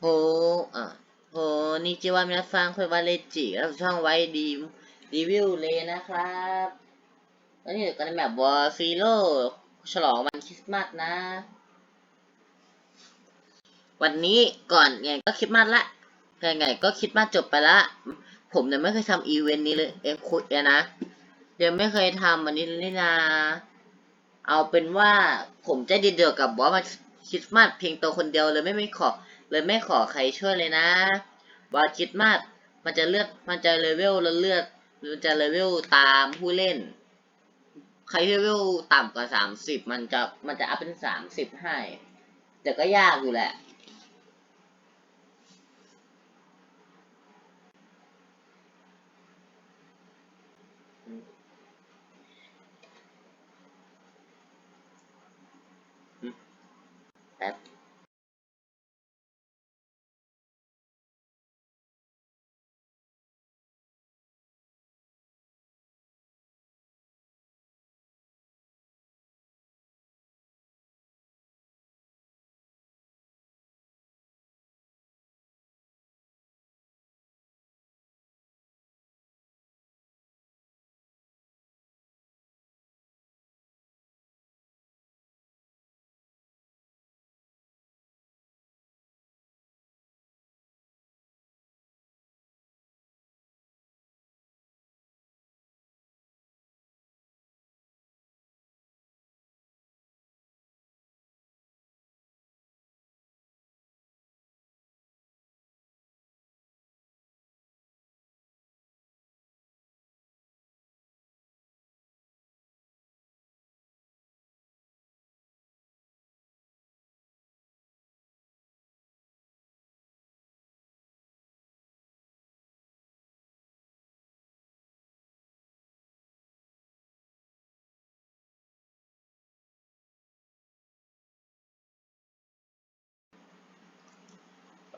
โหอะโหนี่จิว่ามินาฟังคุยวาเลจิแล้วช่องไว้ดีรีวิวเลยนะครับแล้วนี่ก็ในแบบวอร์ซีโร่ฉลองวันคริสต์มาสนะ วันนี้ก่อนไงก็คริสต์มาสละไงไงก็คริสต์มาสจบไปละ ผมเนี่ยไม่เคยทำอีเวนต์นี้เลยเองคุยนะเดี๋ยวไม่เคยทำอันนี้เลยนะเอาเป็นว่าผมจะดีเดียวกับบอสมาคริสต์มาสเพียงตัวคนเดียวเลยไม่ไม่ขอ เลยไม่ขอใครช่วยเลยนะบอสคริสต์มากมันจะเลือดมันจะเลเวลแล้วเลือดมันจะเลเวลตามผู้เล่น ใครที่เลเวลต่ำกว่าสามสิบมันจะมันจะอัพเป็นสามสิบให้ แต่ก็ยากอยู่แหละ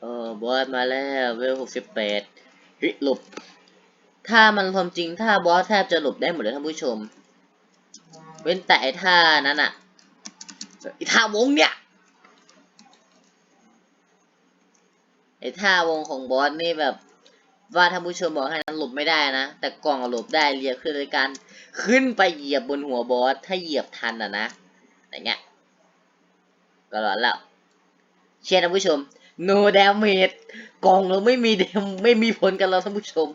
เออบอสมาแล้วเวลหกสิบแปดเฮ้ยหลบ ถ้ามันความจริงถ้าบอสแทบจะหลบได้หมดเลยท่านผู้ชม เว้นแต่ท่านั้นอะไอท่าวงเนี่ย ไอท่าวงของบอสนี่แบบ ว่าท่านผู้ชมบอกให้นั้นหลบไม่ได้นะ แต่กล่องหลบได้เรียกขึ้นโดยการขึ้นไปเหยียบบนหัวบอสถ้าเหยียบทันอะนะอย่างเงี้ยก็รอดแล้วเชียร์ท่านผู้ชม no damage กล่องเราไม่มีเดมไม่มีผลกันเราท่านผู้ชม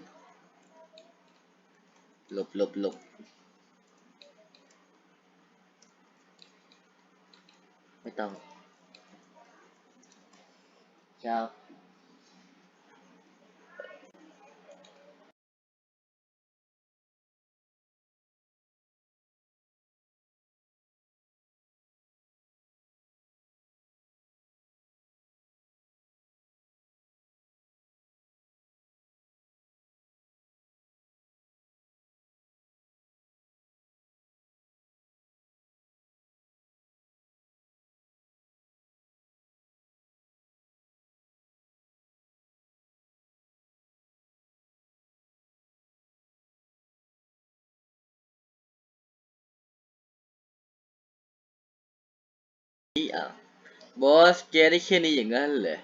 หลบหลบหลบไม่ต้องเอะบอสแกได้แค่นี้อย่างนั้นเลย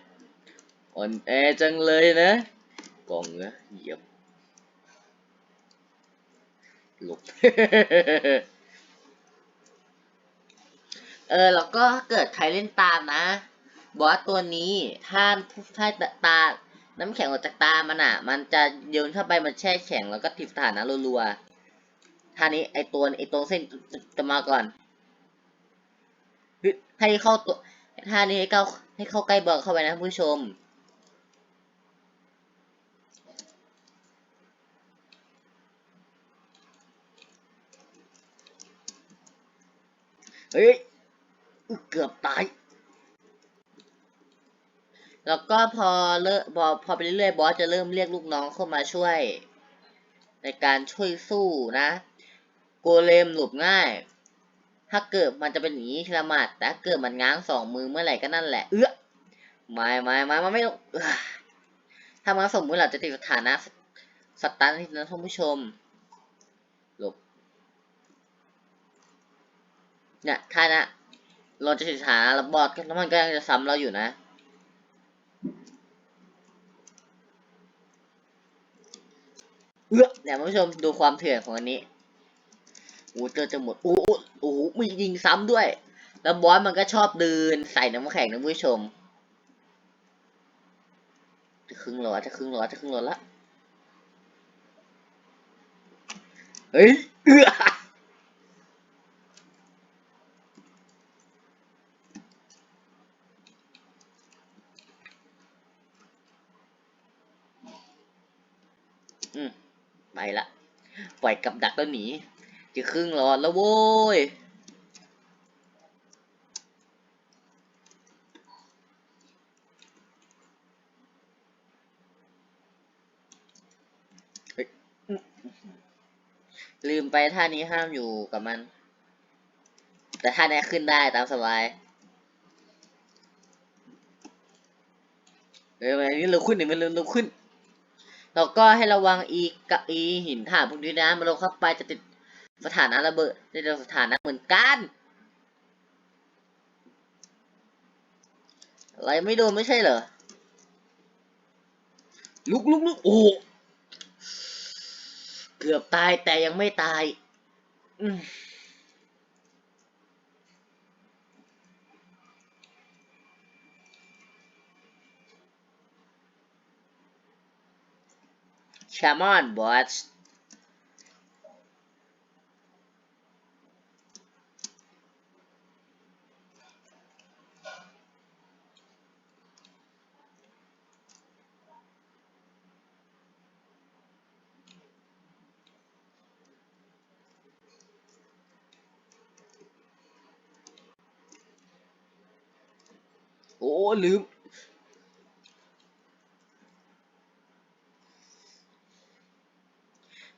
อ่อนแอจังเลยนะ กล่องนะเหยียบหลบเออแล้วก็เกิดใครเล่นตามนะ บอสตัวนี้ถ้าถ้าตา น้ำแข็งออกจากตามันอะ มันจะโยนเข้าไปมันแช่แข็งแล้วก็ติดสถานะรัวๆท่านี้ไอตัวไอตัวเส้นจะจะมาก่อน ให้เข้าตัวท่านี้ให้เข้าให้เข้าใกล้บอสเข้าไปนะผู้ชม เฮ้ย เกือบตาย แล้วก็พอเลิกพอพอไปเรื่อยๆบอสจะเริ่มเรียกลูกน้องเข้ามาช่วย ในการช่วยสู้นะ โกเลมหลบง่าย ถ้าเกิดมันจะเป็นอย่างนี้ละหมาดแต่เกิดมันง้างสองมือเมื่อไหร่ก็นั่นแหละ เออไม่ไม่ไม่ไม่ไม่ต้อถ้ามันสมมือเราจะติดสถานะสตันที่นะท่านผู้ชมหลบเนี่ยถ้านะเราจะติดสถานะระบอดแล้วมันก็ยังจะซ้ำเราอยู่นะเออเนี่ยท่านผู้ชมดูความเถื่อนของอันนี้ โอ้เจอจะหมดโอ้โอ้โอ้โหมียิงซ้ำด้วย แล้วบอสมันก็ชอบเดินใส่น้ำแข็งนะผู้ชม จะครึ่งหลอดจะครึ่งหลอดจะครึ่งหลอดละเฮ้ยเอื้ออืมไปละ ปล่อยกับดักแล้วหนี จะครึ่งหลอดแล้วโว้ยลืมไปท่านี้ห้ามอยู่กับมัน แต่ท่านี้ขึ้นได้ตามสบายเออมันนี้เราขึ้นเนี่ยมันเราขึ้น เราก็ให้ระวังอีกับอีหินถ่านพวกนี้นะมันลงเข้าไปจะติด สถานะระเบิดจะติดสถานะเหมือนกันอะไรไม่โดนไม่ใช่เหรอลุกลุกลุกโอ้เกือบตายแต่ยังไม่ตายอืมชามอนบอส โอ้ลืม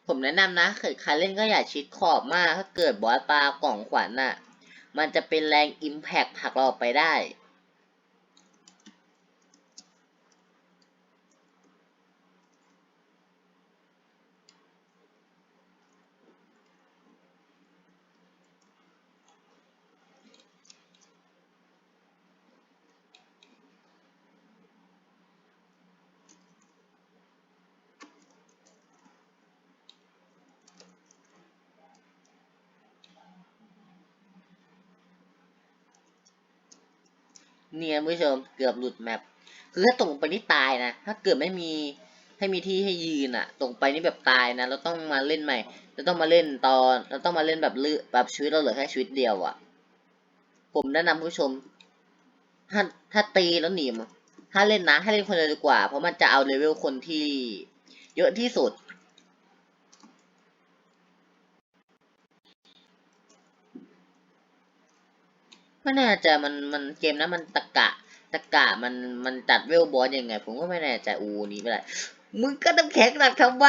ผมแนะนำนะเกิดใครเล่นก็อย่าชิดขอบมาก ถ้าเกิดบอสปลากล่องขวัญน่ะ มันจะเป็นแรงอิมแพกผลักเราออกไปได้ เนี่ยผู้ชมเกือบหลุดแมปคือถ้าตรงไปนี่ตายนะ ถ้าเกิดไม่มีให้มีที่ให้ยืนอะตรงไปนี่แบบตายนะ เราต้องมาเล่นใหม่ เราต้องมาเล่นตอน เราต้องมาเล่นแบบลือแบบชีวิตเราเหลือแค่ชีวิตเดียวอะผมแนะนำผู้ชม ถ้าถ้าตีแล้วหนีมถ้าเล่นนะ ให้เล่นคนเดียวดีกว่า เพราะมันจะเอาเลเวลคนที่เยอะที่สุด ไม่แน่ใจมันมันเกมนั้นมันตะกะตะกะมันมันจัดเวลบอสยังไง ผมก็ไม่แน่ใจอูนี้ไม่ได้มึงก็ต้องแข็งหนักทำไม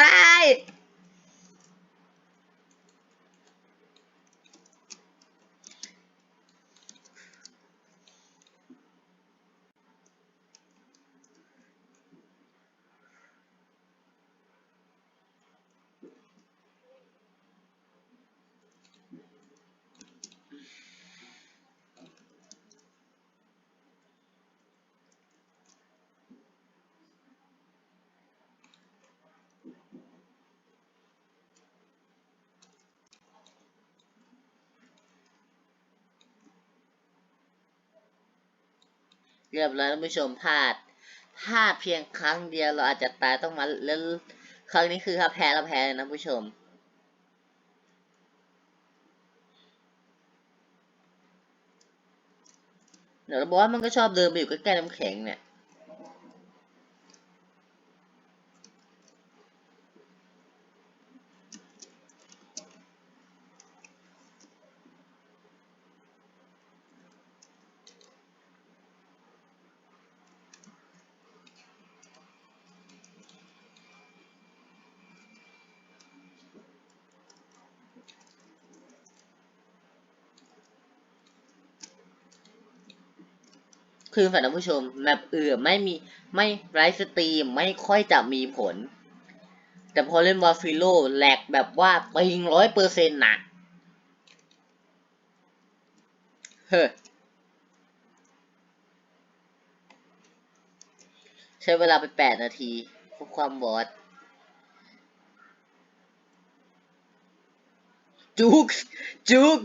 เรียบร้อยท่านผู้ชมพลาดพลาดเพียงครั้งเดียวเราอาจจะตายต้องมาแล้วครั้งนี้คือถ้าแพ้เราแพ้เลยนะผู้ชมเดี๋ยวเราบอกว่ามันก็ชอบเดินไปอยู่ใกล้ๆน้ำแข็งเนี่ย คือฝ่ายท่านผู้ชมแมปอื่นไม่มีไม่ไลฟ์สตรีมไม่ค่อยจะมีผล แต่พอเล่นวอลฟิโลแหลกแบบว่าปิงร้อยเปอร์เซ็นต์หนักเฮ้ใช้เวลาไปแปดนาทีพบความบอสจุก จุก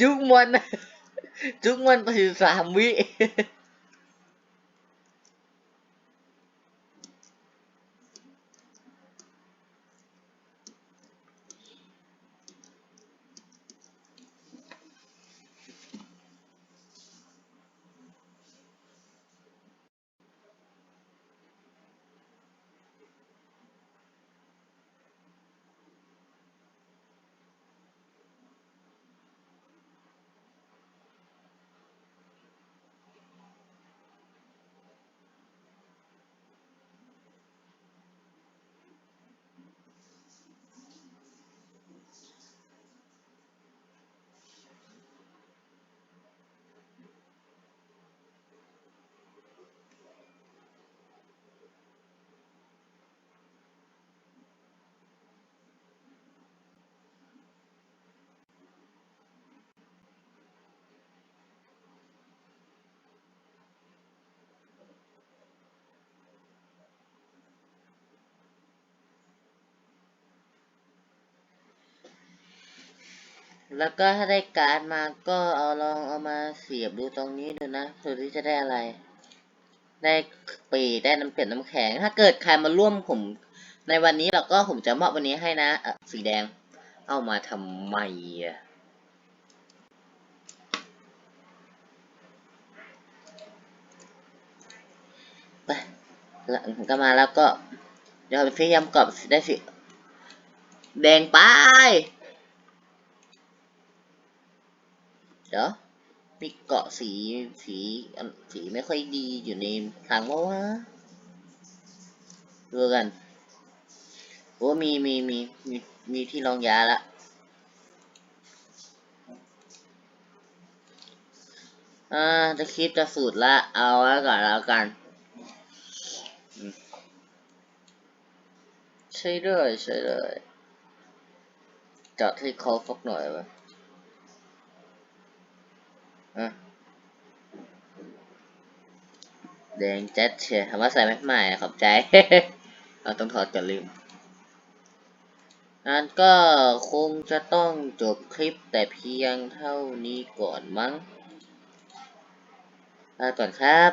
จุกมัน จุกมันไปสามวิ แล้วก็ถ้าได้การ์ดมาก็เอาลองเอามาเสียบดูตรงนี้ดูนะเพื่อที่จะได้อะไร ได้ปีได้น้ำเป็ดน้ำแข็ง ถ้าเกิดใครมาร่วมผมในวันนี้เราก็ผมจะมอบวันนี้ให้นะสีแดง เอามาทำไมอะไปแล้วก็มาแล้วก็เดี๋ยวพยายามกรอบได้สิ แดงไป เดี๋ยวมีเกาะสีสีสีไม่ค่อยดีอยู่ในทางว่าวะดูกันโอ้มีมีมีมีมีที่รองยาละอ่าจะคลิปจะสูตรละเอาไว้ก่อนแล้วกันใช่เลยใช่เลยจอดที่คอฟกหน่อยวะ นะแดงแจ๊ดเชียร์คำว่าใส่ไม่ใหม่ขอบใจเราต้องถอดกันลืมงั้นก็คงจะต้องจบคลิปแต่เพียงเท่านี้ก่อนมั้งลาก่อนครับ